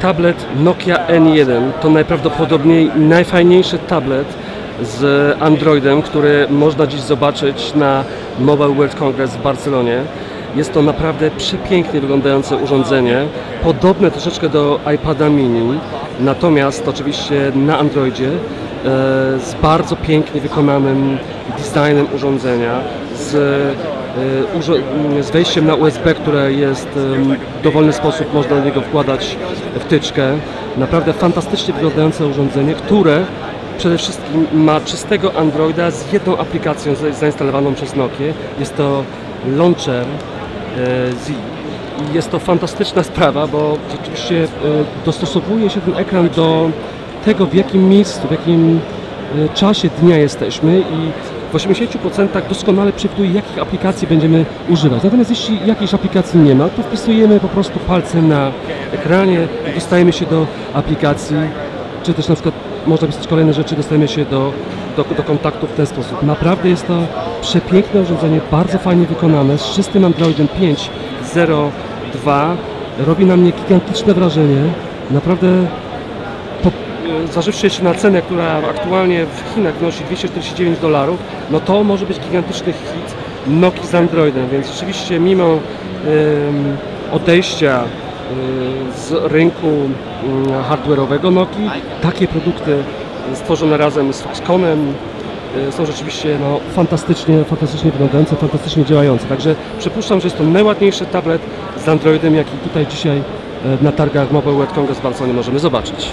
tablet Nokia N1 to najprawdopodobniej najfajniejszy tablet z Androidem, który można dziś zobaczyć na Mobile World Congress w Barcelonie. Jest to naprawdę przepięknie wyglądające urządzenie, podobne troszeczkę do iPada mini, natomiast oczywiście na Androidzie e, z bardzo pięknie wykonanym designem urządzenia, z, z wejściem na USB, które jest em, w dowolny sposób można do niego wkładać wtyczkę. Naprawdę fantastycznie wyglądające urządzenie, które przede wszystkim ma czystego Androida z jedną aplikacją za- zainstalowaną przez Nokię. Jest to Launcher z i jest to fantastyczna sprawa, bo rzeczywiście dostosowuje się ten ekran do tego, w jakim miejscu, w jakim czasie dnia jesteśmy i w 80% doskonale przewiduje, jakich aplikacji będziemy używać. Natomiast jeśli jakiejś aplikacji nie ma, to wpisujemy po prostu palcem na ekranie i dostajemy się do aplikacji, czy też na przykład można pisać kolejne rzeczy, dostajemy się do, do, do kontaktu w ten sposób. Naprawdę jest to przepiękne urządzenie, bardzo fajnie wykonane, z czystym Androidem 5.0.2. Robi na mnie gigantyczne wrażenie. Naprawdę e, zważywszy się na cenę, która aktualnie w Chinach wynosi 249 dolarów, no to może być gigantyczny hit Noki z Androidem, więc rzeczywiście mimo em, odejścia y, z rynku mm, hardware'owego Nokii, takie produkty stworzone razem z Foxconnem y, są rzeczywiście no, fantastycznie, fantastycznie wyglądające, fantastycznie działające. Także przypuszczam, że jest to najładniejszy tablet z Androidem, jaki tutaj dzisiaj e, na targach Mobile World Congress w Barcelonie możemy zobaczyć.